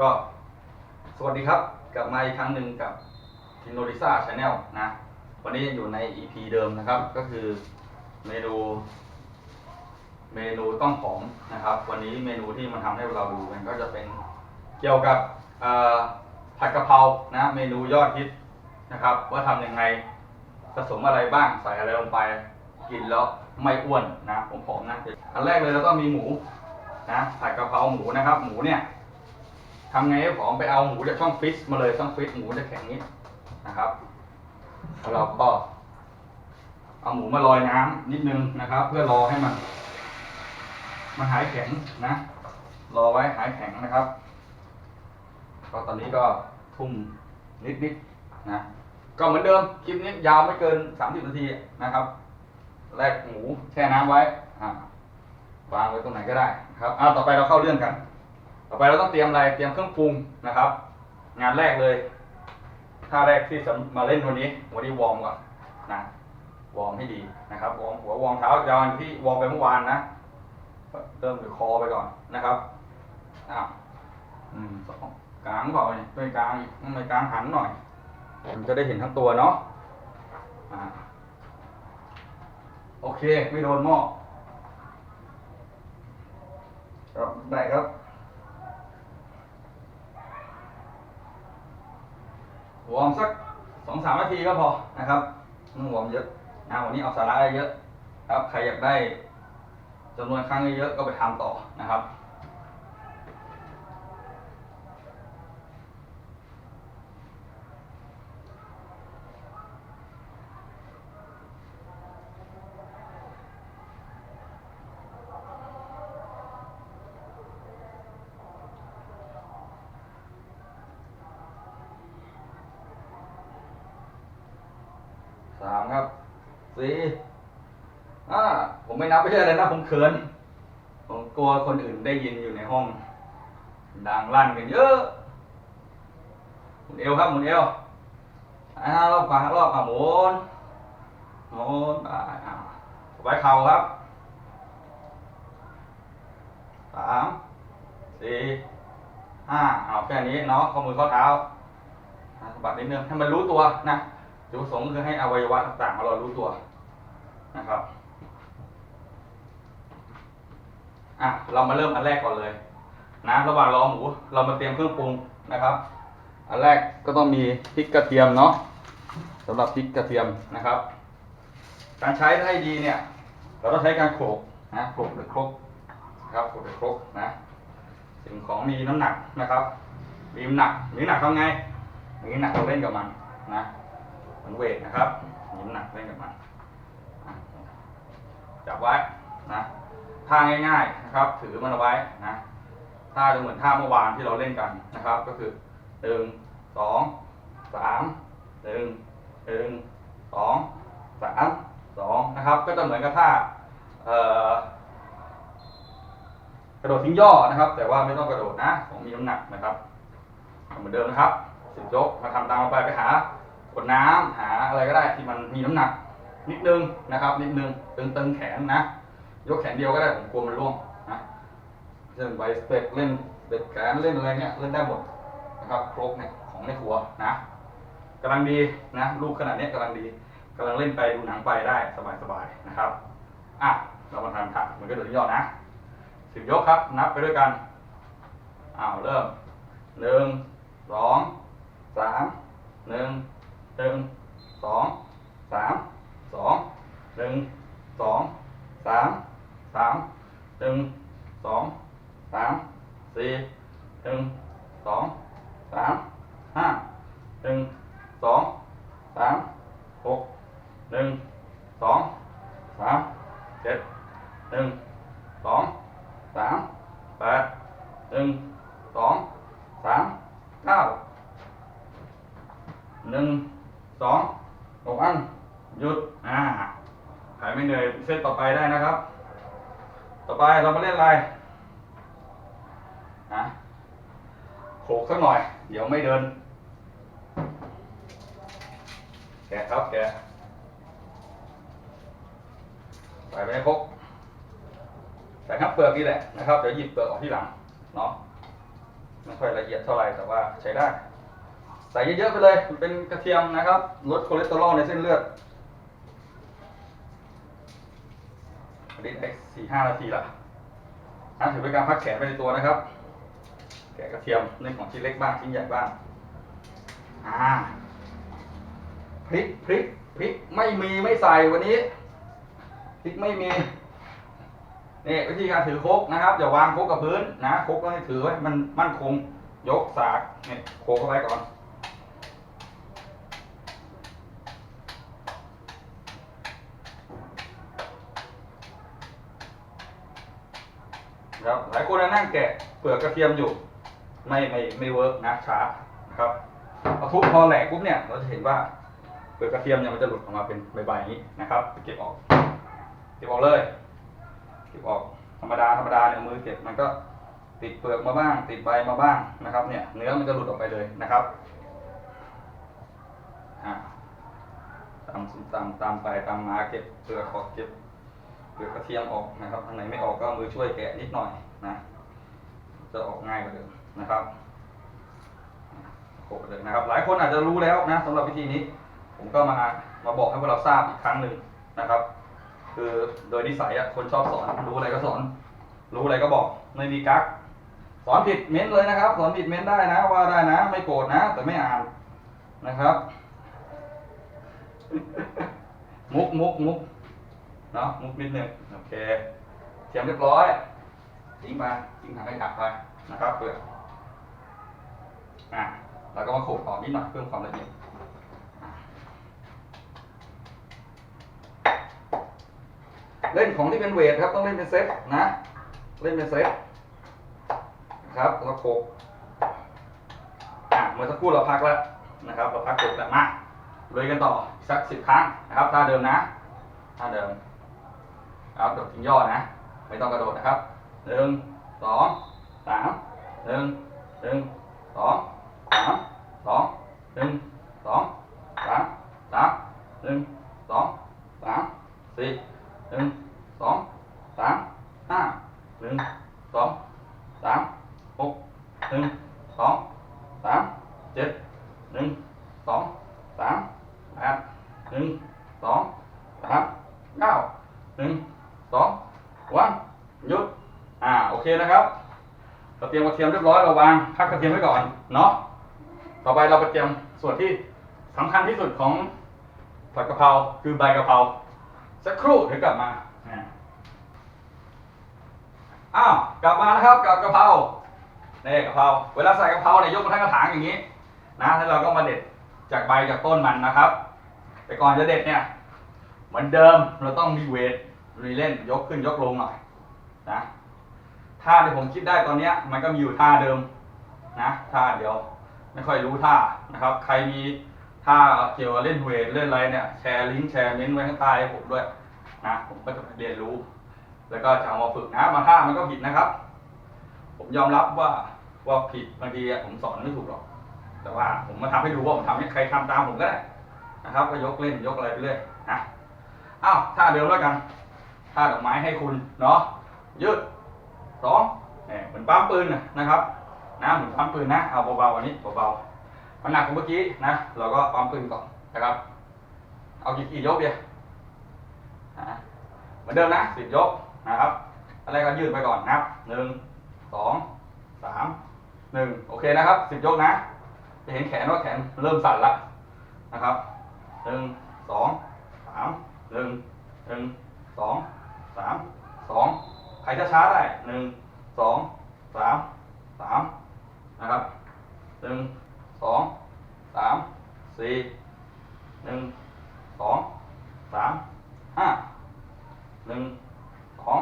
ก็สวัสดีครับกลับมาอีกครั้งหนึ่งกับทินโนริซ่าชาแนลนะ วันนี้ยังอยู่ใน EP เดิมนะครับ ก็คือเมนูเมนูต้องหอมนะครับ วันนี้เมนูที่มันทำให้เราดูกันก็จะเป็นเกี่ยวกับผัดกะเพรานะเมนูยอดฮิตนะครับ ว่าทำยังไงผสมอะไรบ้างใส่อะไรลงไป กินแล้วไม่อ้วนนะผมผอมนะอันแรกเลยเราต้องมีหมูนะผัดกะเพราหมูนะครับ หมูเนี่ย ทำไงให้ผอมไปเอาหมูจากช่องฟิตมาเลยช่องฟิตหมูจะแข็งนี้นะครับแล้วเราก็เอาหมูมาลอยน้ำนิดนึงนะครับ เพื่อรอให้มัน มันหายแข็งนะ รอไว้หายแข็งนะครับก็ตอนนี้ก็ทุ่มนิดๆนะก็เหมือนเดิมคลิปนี้ยาวไม่เกิน 30 นาทีนะครับแรกหมูแช่น้ำไว้วางไว้ตรงไหนก็ได้ครับอ่าต่อไปเราเข้าเรื่องกัน ต่อไปเราต้องเตรียมอะไรเตรียมเครื่องปรุงนะครับ งานแรกเลยท่าแรกที่มาเล่นวันนี้วันนี้วอร์มก่อนนะวอร์มให้ดีนะครับวอร์มหัววอร์มเท้ายาวที่วอร์มไปเมื่อวานนะเริ่มจากคอไปก่อนนะครับอ้าวอืมสองกลางเปล่าเนี่ยไม่กลางไม่กลางหันหน่อย มันจะได้เห็นทั้งตัวเนาะอ่าโอเค ไม่โดนหม้อครับได้ครับ วอร์มสักสองสามนาทีก็พอนะครับไม่ต้องวอร์มเยอะนะวันนี้เอาสาระเยอะครับใครอยากได้จำนวนครั้งเยอะก็ไปทำต่อนะครับ สามครับสี่อ่า ผมไม่นับไม่ใช่อะไรนะผมเขินผมกลัวคนอื่นได้ยินอยู่ในห้อง ดังลั่นกันเยอะหมุนเอวครับหมุนเอวอ่ารอบขวารอบอะหมุนหมุนอ่าอ่าไว้เข่าครับสามสี่ห้าเอาแค่นี้เนาะข้อมือข้อเท้าสะบัดนิดนึงให้มันรู้ตัวนะจุดประสงค์คือให้อวัยวะต่างๆเรารู้ตัวนะครับ อะเรามาเริ่มอันแรกก่อนเลย นะระหว่างรอหมูเรามาเตรียมเครื่องปรุงนะครับ อันแรกก็ต้องมีพริกกระเทียมเนาะสำหรับพริกกระเทียมนะครับ การใช้ให้ดีเนี่ย เราต้องใช้การโขลกนะโขลกหรือครกนะครับโขลกหรือครกนะสิ่งของมีน้ำหนักนะครับมีน้ำหนักมีน้ำหนักทำไงมีน้ำหนักเราเล่นกับมันนะมันเวทนะครับมีน้ำหนักเล่นกับมันจับไว้นะ ท่าง่ายๆนะครับ ถือมันเอาไว้นะท่าจะเหมือนท่าเมื่อวานที่เราเล่นกันนะครับ ก็คือหนึ่งสองสามหนึ่งหนึ่งสองสามสองนะครับ ก็จะเหมือนกับท่ากระโดดทิ้งย่อนะครับ แต่ว่าไม่ต้องกระโดดนะของมีน้ำหนักนะครับเหมือนเดิมนะครับสิบยกมาทำตามลงไปไปหากดน้ำหาอะไรก็ได้ที่มันมีน้ำหนัก นิดนึงนะครับ นิดนึงตึงๆแขนนะ ยกแขนเดียวก็ได้ผมกลัวมันร่วงนะเช่นไบสเต็ปเล่นเด็ดแขนเล่นอะไรเงี้ยเล่นได้หมดนะครับครกเนี่ยของในครัวนะกำลังดีนะลูกขนาดเนี้ยกำลังดีกำลังเล่นไปดูหนังไปได้สบายๆนะครับอะเรามาทำค่ะมันก็เดินย่อนะสิบยกครับ นับไปด้วยกันอ้าวเริ่มหนึ่งสองสามหนึ่งหนึ่งสองสามสองหนึ่งสองสาม สามหนึ่งสองสามสี่หนึ่งสองสามห้าหนึ่งสองสามหกหนึ่งสองสามเจ็ดหนึ่งสองสามแปดหนึ่งสองสามเก้าหนึ่งสองหกอันหยุดอ่าใครไม่เหนื่อยเซตต่อไปได้นะ ไปเรามาเล่นอะไรนะโขกสักหน่อย เดี๋ยวไม่เดิน แกะครับแกะใส่ไปในครกใส่ทั้งเปลือกนี่แหละนะครับ เดี๋ยวหยิบเปลือกออกที่หลัง เนาะไม่ค่อยละเอียดเท่าไหร่แต่ว่าใช้ได้ ใส่เยอะๆไปเลย มันเป็นกระเทียมนะครับ ลดคอเลสเตอรอลในเส้นเลือดอันนี้ได้สี่ ห้านาทีละนะถือเป็นการพักแขนไปในตัวนะครับ แกะกระเทียมเรื่อของชิ้นเล็กบ้างชิ้นใหญ่บ้าง อ่า พริกพริกพริกไม่มีไม่ใส่วันนี้ พริกไม่มีนี่วิธีการถือโคกนะครับอย่าวางโคกกับพื้นนะโคกต้องให้ถือไว้มันมั่นคงยกสากเนี่ยโคกเข้าไปก่อน ครับหลายคนนั่งแกะเปลือกกระเทียมอยู่ ไม่ไม่ไม่เวิร์กนะช้านะครับพอทุบพอแหลกปุ๊บเนี่ยเราจะเห็นว่าเปลือกกระเทียมเนี่ยมันจะหลุดออกมาเป็นใบๆอย่างนี้นะครับไปเก็บออกเก็บออกเลยเก็บออกธรรมดาธรรมดาเนี่ยมือเก็บมันก็ติดเปลือกมาบ้าง ติดใบมาบ้างนะครับเนี่ยเนื้อมันจะหลุดออกไปเลยนะครับอ่าตามตามตามไปตามมาเก็บเปลือกออกเก็บ เปลือกกระเทียมออกนะครับอันไหนไม่ออกก็มือช่วยแกะนิดหน่อยนะจะออกง่ายกว่าเดิมนะครับโขกเลยนะครับ หลายคนอาจจะรู้แล้วนะสำหรับวิธีนี้ ผมก็มามาบอกให้พวกเราทราบอีกครั้งหนึ่งนะครับ คือโดยนิสัยอะคนชอบสอนรู้อะไรก็สอน รู้อะไรก็บอกไม่มีกักสอนผิดเม้นเลยนะครับ สอนผิดเม้นได้นะ ว่าได้นะ ไม่โกรธนะ แต่ไม่อ่านนะครับ มุกมุกมุก เนาะมุกนิดนึงโอเคเทียมเรียบร้อยทิ้งมาทิ้งถังให้ขับไปนะครับเปลือกอะแล้วก็มาโขลกต่อนิดหน่อยเพิ่มความละเอียดเล่นของที่เป็นเวทครับต้องเล่นเป็นเซตนะ เล่นเป็นเซตครับแล้วโขลกอะเมื่อสักครู่เราพักแล้วนะครับเราพักโขลกแล้วมาเลยกันต่อสักสิบครั้งนะครับท่าเดิมนะท่าเดิม ครับโดดทิ้งย่อนะ ไม่ต้องกระโดดนะครับหนึ่งสองสามหนึ่งหนึ่งสองสามสองหนึ่งสองสามสามหนึ่งสองสามสี่หนึ่งสองสามห้าหนึ่งสองสามหกหนึ่งสองสามเจ็ดหนึ่งสองสามแปดหนึ่งสองสามเก้าหนึ่ง สองวันหยุด อ่า โอเคนะครับเราเตรียมกระเทียมเรียบร้อยเราวางพักกระเทียมไว้ก่อน เนาะ ต่อไปเราไปเตรียมส่วนที่สำคัญที่สุดของผัดกะเพราคือใบกะเพรา สักครู่เดี๋ยวกลับมาอ่าอ้าว กลับมานะครับกับกะเพราเนี่ยกะเพรา เวลาใส่กะเพราเนี่ยยกมาทั้งกระถางอย่างนี้ นะ แล้วเราก็มาเด็ดจากใบจากต้นมันนะครับ แต่ก่อนจะเด็ดเนี่ย เหมือนเดิมเราต้องมีเวท รีเล่นยกขึ้นยกลงหน่อยนะท่าที่ผมคิดได้ตอนนี้มันก็มีอยู่ท่าเดิมนะท่าเดียวไม่ค่อยรู้ท่านะครับ ใครมีท่าเกี่ยวกับเล่นเวทเล่นอะไรเนี่ยแชร์ลิงก์แชร์เม้นต์ไว้ข้างใต้ให้ผมด้วยนะผมก็จะเรียนรู้ แล้วก็จะเอามาฝึกนะบาท่ามันก็ผิดนะครับ ผมยอมรับว่าว่าผิดบางทีผมสอนไม่ถูกหรอก แต่ว่าผมมาทำให้ดูว่าผมทำให้ใครทำตามผมก็ได้นะครับก็ยกเล่นยกอะไรไปเรื่อยนะอ้าวท่าเดิมแล้วกัน ท่าดอกไม้ให้คุณเนาะยืดสองเนี่ยเหมือนปั๊มปืนนะครับนะเหมือนปั๊มปืนนะเอาเบาๆอันนี้เบาๆมันหนักกว่าเมื่อกี้นะเราก็ปั๊มปืนก่อนนะครับ เอากี่กี่ยกเดียวเหมือนเดิมนะสิบยกนะครับ อะไรก็ยืดไปก่อนนับหนึ่งสองสามหนึ่งโอเคนะครับสิบยกนะ จะเห็นแขนว่าแขนเริ่มสั่นละนะครับหนึ่งสองสามหนึ่งหนึ่งสอง สามสองใครจะช้าได้หนึ่งสองสามสามนะครับหนึ่งสองสามสี่หนึ่งสองสามห้าหนึ่งสอง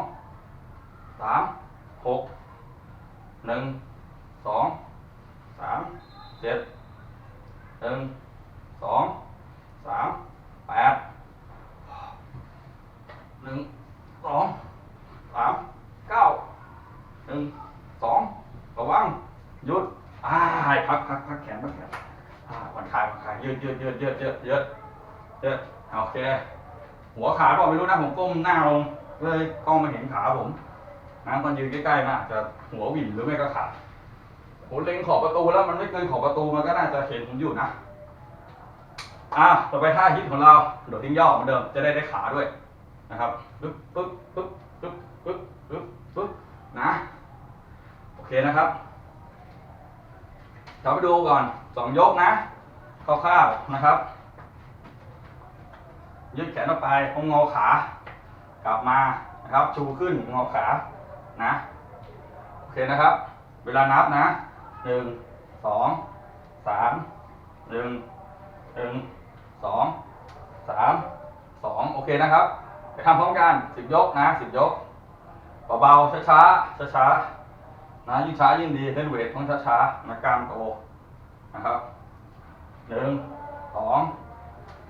สามหกหนึ่งสองสามเจ็ดหนึ่งสองสามแปดหนึ่ง สองสามเก้าหนึ่งสองระวังหยุดอ่าให้พักพักพักแขนพักแขนอ่าผ่อนคลายผ่อนคลายยืดยืดยืดยืดยืดยืดยืดโอเค หัวขาเปล่าไม่รู้นะผมก้มหน้าลงเลยกล้องมาเห็นขาผมนะตอนยืนใกล้ๆนะจะหัวหวิ่นหรือไม่ก็ขาดผมเล็งขอบประตูแล้วมันไม่เกินขอบประตูมันก็น่าจะเห็นผมอยู่นะอะต่อไปท่าฮิตของเราโดดทิ้งย่อเหมือนเดิมจะได้ได้ขาด้วยนะครับ ปึ๊บปึ๊บปึ๊บปึ๊บปึ๊บปึ๊บปึ๊บนะ โอเคนะครับเราไปดูก่อนสองยกนะคร่าวๆนะครับ ยืดแขนออกไปงงอขา กลับมานะครับ ชูขึ้นงอขานะโอเคนะครับ เวลานับนะหนึ่งสองสามหนึ่งหนึ่งสองสามสองโอเคนะครับ ไปทำพร้อมกันสิบยกนะสิบยกเบาๆช้าๆช้าๆนะยิ่งช้ายิ่งดีเล่นเวทต้องช้าๆนะกล้ามโตนะครับหนึ่งสอง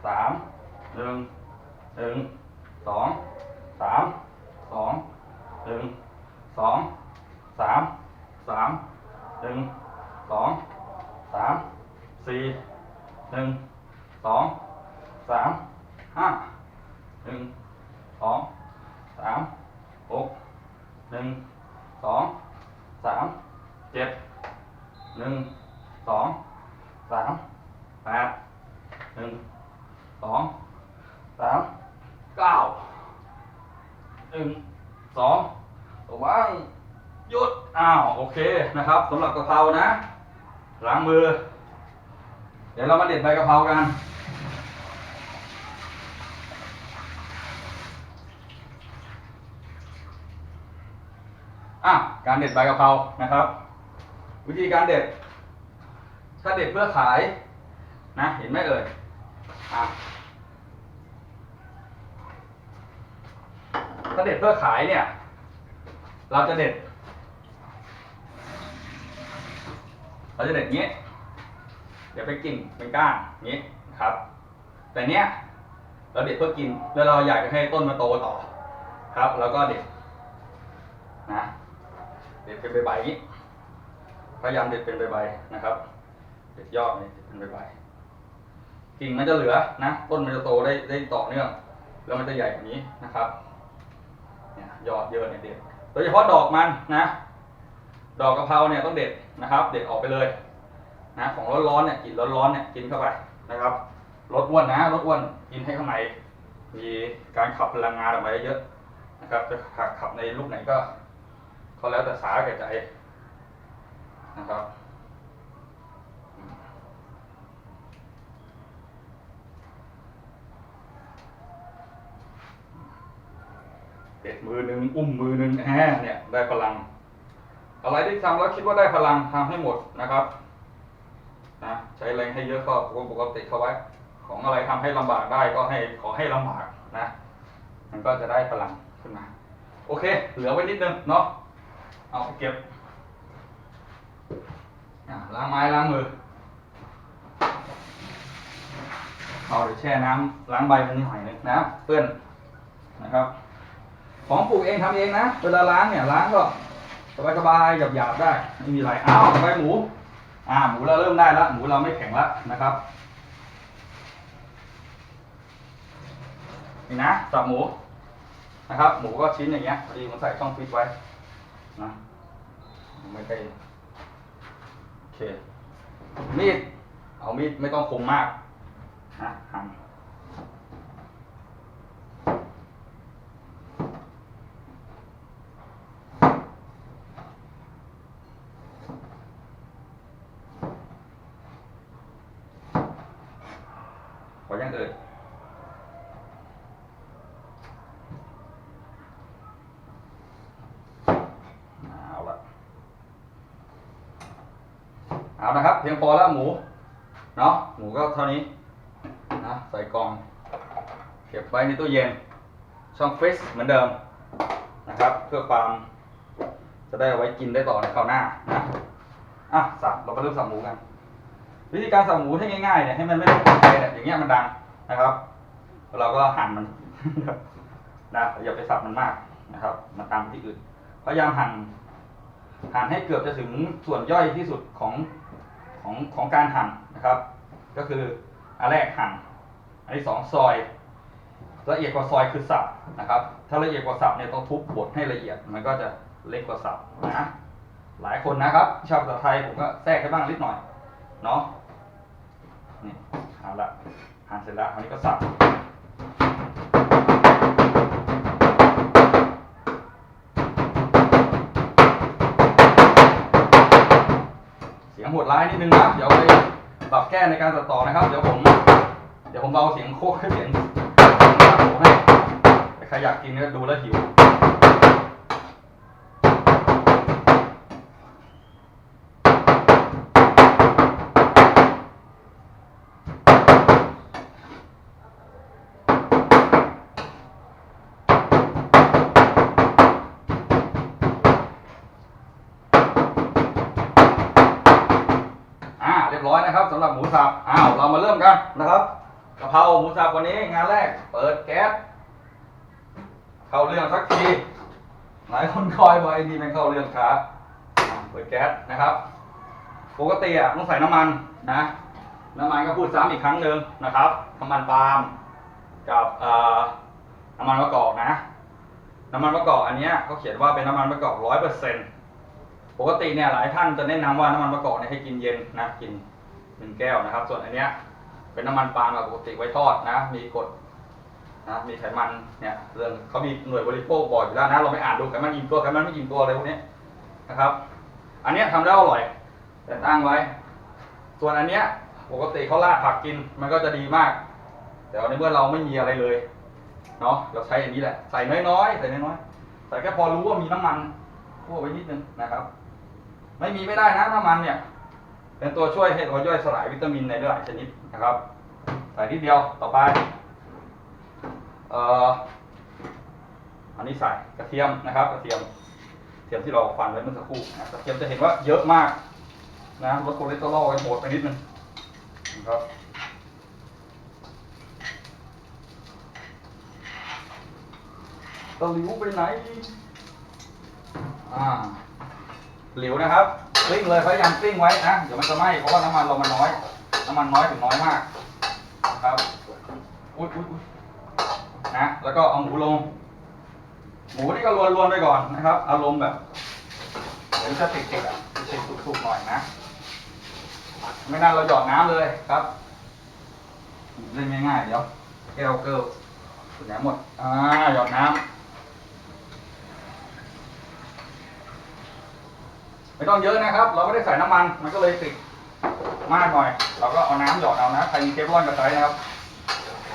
สามหนึ่งหนึ่งสองสามสองหนึ่งสองสามสามหนึ่งสองสามสี่หนึ่งสองสามห้าหนึ่ง สองสามหกหนึ่งสองสามเจ็ดหนึ่งสองสามแปดหนึ่งสองสามเก้าหนึ่งสองระวังหยุดอ้าวโอเคนะครับสำหรับกะเพรานะล้างมือ เดี๋ยวเรามาเด็ดใบกะเพรากัน อะการเด็ดใบกะเพรานะครับ วิธีการเด็ด ถ้าเด็ดเพื่อขายนะเห็นไหมเอ่ยอะถ้าเด็ดเพื่อขายเนี่ย เราจะเด็ด เราจะเด็ดงี้เดี๋ยวไปกิ่งเป็นก้านงี้ครับ แต่เนี้ยเราเด็ดเพื่อกินแล้วเราอยากจะให้ต้นมาโตต่อ ครับ แล้วก็เด็ดนะ ด็ดเป็นใบๆอย่างนี้พยายามเด็ดเป็นใบๆนะครับ เด็ดยอดนี่เด็ดเป็นใบๆกิ่งมันจะเหลือนะต้นมันจะโตได้ได้ต่อเนื่อง แล้วมันจะใหญ่กว่านี้นะครับเนี่ยยอดเยอะเนี่ยเด็ดโดยเฉพาะดอกมันนะ ดอกกะเพราเนี่ยต้องเด็ดนะครับ เด็ดออกไปเลยนะของร้อนๆเนี่ยกินร้อนๆเนี่ยกินเข้าไปนะครับลดอ้วนนะลดอ้วนกินให้ข้างในมีการขับพลังงานออกมาเยอะนะครับจะขับขับในลูกไหนก็ ก็แล้วแต่สาแก่ใจนะครับเด็ดมือหนึ่งอุ้มมือหนึ่งแหเนี่ยได้พลัง อะไรที่ทำแล้วคิดว่าได้พลังทำให้หมดนะครับนะใช้แรงให้เยอะก็ปกติเข้าไว้ ของอะไรทำให้ลำบากได้ก็ให้ขอให้ลำบากนะ มันก็จะได้พลังขึ้นมา โอเค เหลือไว้นิดนึงเนาะ เอาไปเก็บล้างไม้ล้างมือเอาเดี๋ยวแช่น้ำล้างใบมันนิดหน่อยนึงนะเปื้อนนะครับ ของปลูกเองทำเองนะ เวลาล้างเนี่ยล้างก็สบายๆหยาบๆได้ไม่มีอะไรอ้าวต่อไปหมู อ่าหมูเราเริ่มได้แล้วหมูเราไม่แข็งแล้วนะครับนี่นะสับหมูนะครับ หมูก็ชิ้นอย่างเงี้ยพอดีผมใส่ช่องฟิตไว้ นะไม่ใช่โอเคมีดเอามีดไม่ต้องคมมากนะหั่นขอยังเอ่ย เอาละ เอานะครับ เพียงพอแล้วหมู เนาะหมูก็เท่านี้นะใส่กล่อง เก็บไว้ในตู้เย็น ช่องฟรีซเหมือนเดิมนะครับ เพื่อความจะได้เอาไว้กินได้ต่อในคราวหน้านะอะสับเราก็เริ่มสับหมูกัน วิธีการสับหมูให้ง่ายๆเนี่ยให้มันไม่ต้องตกใจเนี่ยอย่างเงี้ยมันดังนะครับเราก็หั่นมันนะอย่าไปสับมันมากนะครับมันตามที่อื่นพยายามหั่นหั่นให้เกือบจะถึงส่วนย่อยที่สุดของ ของของการหั่นนะครับ ก็คืออันแรกหั่นอันที่สองซอยละเอียดกว่าซอยคือสับนะครับ ถ้าละเอียดกว่าสับเนี่ยต้องทุบบดให้ละเอียดมันก็จะเล็กกว่าสับนะหลายคนนะครับชอบภาษาไทยผมก็แทรกให้บ้างนิดหน่อยเนาะนี่เอาละหั่นเสร็จแล้วอันนี้ก็สับ โหดร้ายนิดนึงนะเดี๋ยวไปปรับแก้ในการตัดต่อนะครับ เดี๋ยวผม เดี๋ยวผมเบาเสียงโคกให้เสียงหน้าผมให้ใครอยากกินก็ดูแล้วหิว ยบร้อยนะครับสำหรับหมูสับอ้าวเรามาเริ่มกันนะครับกะเพราหมูสับวันนี้งานแรก เปิดแก๊สเข้าเรื่องสักทีหลายคนคอยบอกไอ้นี่มันเข้าเรื่องช้าอ่าเปิดแก๊สนะครับปกติอะต้องใส่น้ำมันนะน้ำมันก็พูดซ้ำอีกครั้งหนึ่งนะครับน้ำมันปาล์มกับเอ่อน้ำมันมะกอกนะน้ำมันมะกอกอันเนี้ยเขาเขียนว่าเป็นน้ำมันมะกอกร้อยเปอร์เซ็นต์ปกติเนี่ยหลายท่านจะแนะนำว่าน้ำมันมะกอกเนี่ยให้กินเย็นนะกิน หนึ่งแก้วนะครับ ส่วนอันเนี้ยเป็นน้ำมันปาล์มแบบปกติไว้ทอดนะ มีกรดนะมีไขมันเนี่ยเรื่องเขามีหน่วยบริโภคบอกอยู่แล้วนะเราไปอ่านดูไขมันอิ่มตัวไขมันไม่อิ่มตัวอะไรพวกนี้นะครับ อันเนี้ยทำแล้วอร่อย แต่ตั้งไว้ ส่วนอันเนี้ยปกติเขาราดผักกินมันก็จะดีมาก แต่ในเมื่อเราไม่มีอะไรเลยเนาะเราใช้อันนี้แหละ ใส่น้อยๆใส่น้อยๆใส่แค่พอรู้ว่ามีน้ำมันคั่วไว้นิดนึงนะครับ ไม่มีไม่ได้นะน้ำมันเนี่ย เป็นตัวช่วยให้ตัวย่อยสลายวิตามินในหลายชนิดนะครับ ใส่นิดเดียวต่อไปเอ่ออันนี้ใส่กระเทียมนะครับ กระเทียมกระเทียมที่เราฟันไว้เมื่อสักครู่นะกระเทียมจะเห็นว่าเยอะมากนะลดคอเลสเตอรอลไปหมดไปนิดนึงนะครับตะหลิวไปไหน อ่า หลิวนะครับกลิ้งเลยพยายามกลิ้งไว้นะเดี๋ยวมันจะไหม้เพราะว่าน้ำมันเรามันน้อย น้ำมันน้อยถึงน้อยมากนะครับอุ้ยอุ้ยอุ้ยนะแล้วก็เอาหมูลง หมูนี่ก็รวนๆไปก่อนนะครับ อารมณ์แบบเดี๋ยวจะติดๆอะติดๆสุกๆหน่อยนะ ไม่นานเราหยอดน้ำเลยครับเล่นง่ายๆเดี๋ยวแก้วเกิลสุดน้ำหมดอ่าหยอดน้ำ ไม่ต้องเยอะนะครับ เราไม่ได้ใส่น้ำมัน มันก็เลยติดมากหน่อย เราก็เอาน้ำหยอดเอานะ ใครมีเทฟลอนก็ใช้นะครับ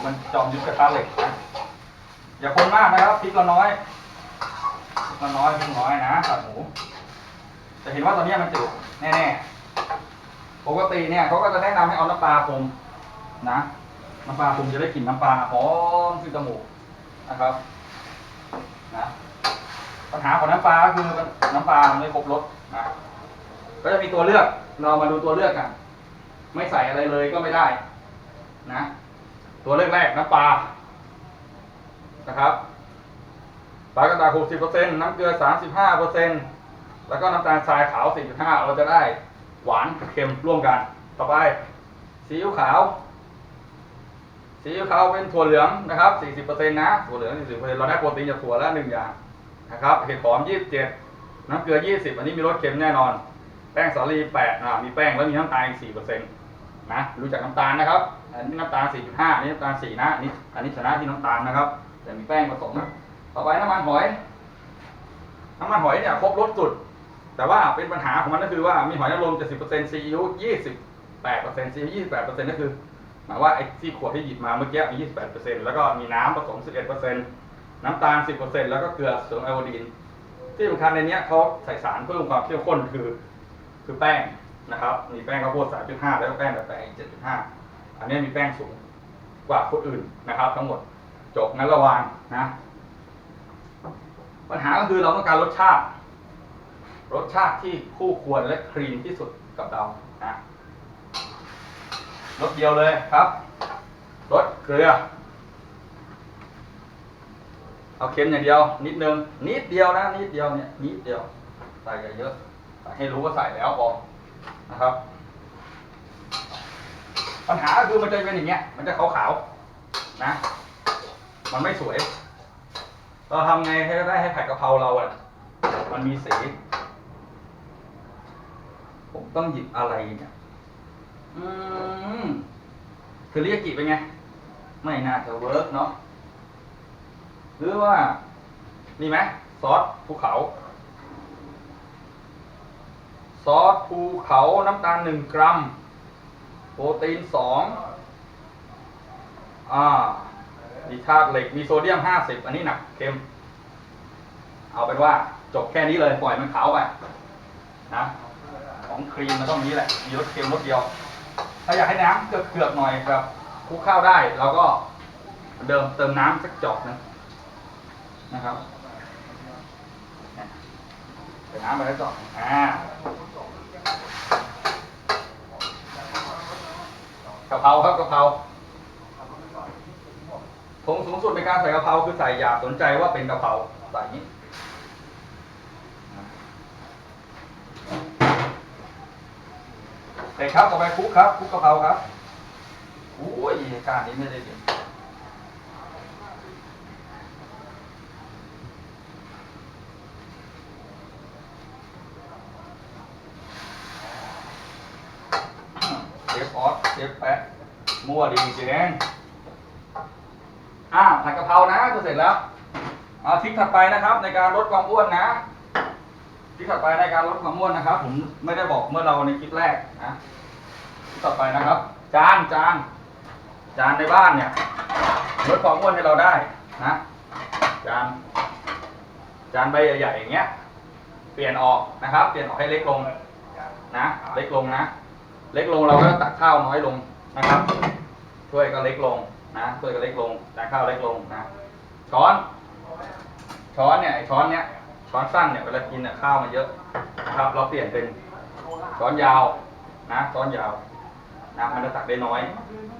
มันจอมยึดกระทะเหล็กนะ อย่าคนมากนะครับพริกเราน้อยพริกเราน้อยพริกน้อยนะตัดหมู จะเห็นว่าตอนนี้มันจืดแน่ๆ ปกติเนี่ยเขาก็จะแนะนำให้เอาน้ำปลาปรุงนะ น้ำปลาปรุงจะได้กลิ่นน้ำปลาหอมขึ้นจมูกนะครับ นะ ปัญหาของน้ำปลาก็คือน้ำปลาไม่ครบรส นะก็จะมีตัวเลือก เรามาดูตัวเลือกกัน ไม่ใส่อะไรเลยก็ไม่ได้ นะ ตัวเลือกแรกน้ำปลา นะครับปลากระดาษ60%น้ำเกลือ35%แล้วก็น้ำตาลทรายขาว4.5เราจะได้หวานกับเค็มร่วมกัน ต่อไปซีอิ๊วขาว ซีอิ๊วขาวเป็นถั่วเหลืองนะครับ 40%นะ ถั่วเหลือง40%เราได้โปรตีนจากถั่วละหนึ่งอย่างนะครับ เห็ดหอม 27 น้ำเกลือ 20 อันนี้มีรสเค็มแน่นอน แป้งสาลี8อ่ามีแป้งแล้วมีน้ำตาลอีก4%นะรู้จักน้ำตาลนะครับ อันนี้น้ำตาล 4.5อันนี้น้ำตาล 4 นะอันนี้อันนี้ชนะที่น้ำตาลนะครับ แต่มีแป้งผสมนะต่อไปน้ำมันหอย น้ำมันหอยเนี่ยครบรสสุด แต่ว่าเป็นปัญหาของมันก็คือว่ามีหอยนางรม70%ซีอิ๊ว28%ซีอิ๊ว28%ก็คือหมายว่าไอ้ที่ขวดที่หยิบมาเมื่อกี้มี28%แล้วก็มีน้ำผสม 11%น้ำตาล 10%แล้วก็เกลือเสริมไอโอดีน ที่สำคัญในนี้เขาใส่สารเพิ่มความเข้มข้นคือ คือแป้งนะครับ มีแป้งข้าวโพด3.5แล้วก็แป้งแบบแป้งอีก7.5อันนี้มีแป้งสูงกว่าคนอื่นนะครับ ทั้งหมดจบงั้นระวังนะ ปัญหาก็คือเราต้องการรสชาติ รสชาติที่คู่ควรและคลีนที่สุดกับเรานะรสเดียวเลยครับรสเกลือ เอาเค็มอย่างเดียว นิดนึงนิดเดียวนะนิดเดียวเนี่ยนิดเดียวใส่อย่าเยอะให้รู้ว่าใส่แล้วพอนะครับ ปัญหาคือมันจะเป็นอย่างเงี้ย มันจะขาวๆนะ มันไม่สวย เราทำไงให้ได้ให้ผัดกะเพราเราอะ มันมีสี ผมต้องหยิบอะไรเนี่ยอืมคือเรียกกิเป็นไง ไม่น่าจะเวิร์กเนาะ หรือว่านี่ไหมซอสภูเขา ซอสภูเขาน้ำตาลหนึ่งกรัม โปรตีนสองอ่ามีธาตุเหล็กมีโซเดียมห้าสิบอันนี้หนักเค็ม เอาเป็นว่าจบแค่นี้เลยปล่อยมันขาวไปนะของครีมมันต้องนี้แหละมีรสเค็มรสเดียว ถ้าอยากให้น้ำเกือกๆหน่อยแบบคลุกข้าวได้เราก็เดิมเติมน้ำสักจอกนึง นะครับเนี่น้ำไปสักจอกอ่ากะเพราครับกะเพราผงสูงสุดในการใส่กะเพราคือใส่อย่าสนใจว่าเป็นกะเพราใส่นี้เด็กครับต่อไปคุกครับคุกกะเพราครับโอ้ยการนี้ไม่ได้เด็ดเชฟออสเชฟแปะ มั่วดีจริงอ่าผัดกะเพรานะจะเสร็จแล้วเอาทริกถัดไปนะครับ ในการลดความอ้วนนะที่ถัดไปในการลดความอ้วนนะครับ ผมไม่ได้บอกเมื่อเราในคลิปแรกนะต่อไปนะครับ จานจานจานในบ้านเนี่ยลดความอ้วนให้เราได้นะจานจานใบใหญ่ๆอย่างเงี้ย เปลี่ยนออกนะครับ เปลี่ยนออกให้เล็กลงนะ เล็กลงนะ เล็กลงเราก็ตักข้าวน้อยลงนะครับ ถ้วยก็เล็กลงนะถ้วยก็เล็กลงตักข้าวเล็กลงนะช้อน ช้อนเนี่ยไอ้ช้อนเนี้ยช้อนสั้นเนี่ยเวลากินเนี่ยข้าวมันเยอะนะครับ เราเปลี่ยนเป็นช้อนยาวนะช้อนยาวนะมันจะตักได้น้อย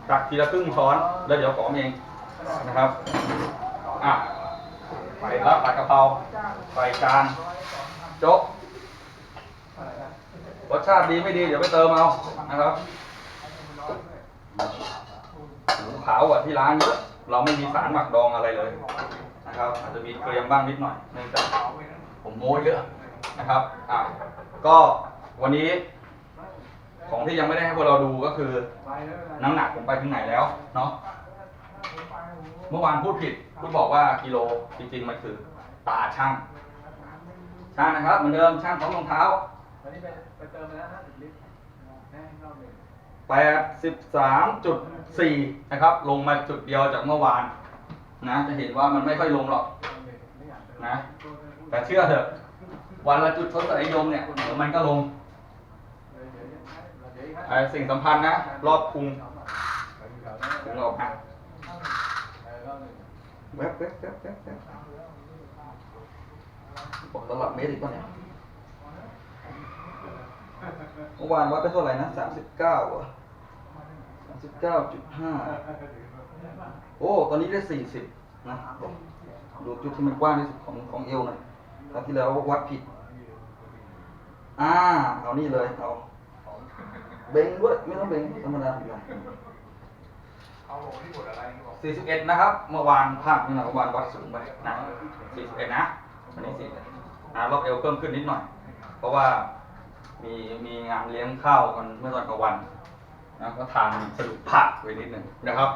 ตักทีละครึ่งช้อนแล้วเดี๋ยวกอมเองนะครับอะไปแล้วผัดกะเพราใส่จานโจ๊กรสชาติดีไม่ดี เดี๋ยวไปเติมเอานะครับ ขาวกว่าที่ร้านเยอะเราไม่มีสารหมักดองอะไรเลยนะครับ อาจจะมีเกรียมบ้างนิดหน่อยเนื่องจากผมโม้เยอะนะครับอะก็วันนี้ ของที่ยังไม่ได้ให้พวกเราดูก็คือน้ำหนักผมไปถึงไหนแล้วเนาะเมื่อวานพูดผิดพูดบอกว่ากิโลจริงๆมันคือตาช่างช่างนะครับเหมือนเดิมช่างของรองเท้าวันนี้ไปเติมแล้วห้าสิบลิตรให้รอบหนึ่ง แปดสิบสามจุดสี่นะครับ ลงมาจุดเดียวจากเมื่อวาน นะ จะเห็นว่ามันไม่ค่อยลงหรอก นะ แต่เชื่อเถอะ วันละจุดทศนิยมเนี่ยเดี๋ยวมันก็ลงสิ่งสำคัญนะ รอบพุงไปอยู่แถวนั้นพุงออกมาเออรอบหนึ่งแว๊บแว๊บแว๊บแว๊บแว๊บบอกตลับเมตรอีกป่ะเนี่ย เมื่อวานวัดไปเท่าไหร่นะสามสิบเก้าอะสามสิบเก้าจุดห้าโอ้ ตอนนี้ได้สี่สิบนะดูจุดที่มันกว้างที่สุดของของเอวหน่อยคราวที่แล้ววัดผิด อ่า เอานี่เลย เอา เบงด้วย ไม่ต้องเบงธรรมดาธรรมดาเอาลงที่บทอะไรนี่บอกสี่สิบเอ็ดนะครับ เมื่อวานภาพนี่นะเมื่อวานวัดสูงไปนะสี่สิบเอ็ดนะวันนี้สี่สิบนะรอบเอวเพิ่มขึ้นนิดหน่อย เพราะว่า มีมีงานเลี้ยงข้าวกันเมื่อตอนกลางวันนะก็ทานสรุปผักไว้นิดหนึ่งนะครับ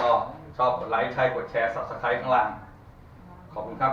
ก็ชอบกดไลค์ใช่กดแชร์ subscribe ข้างล่าง ขอบคุณครับ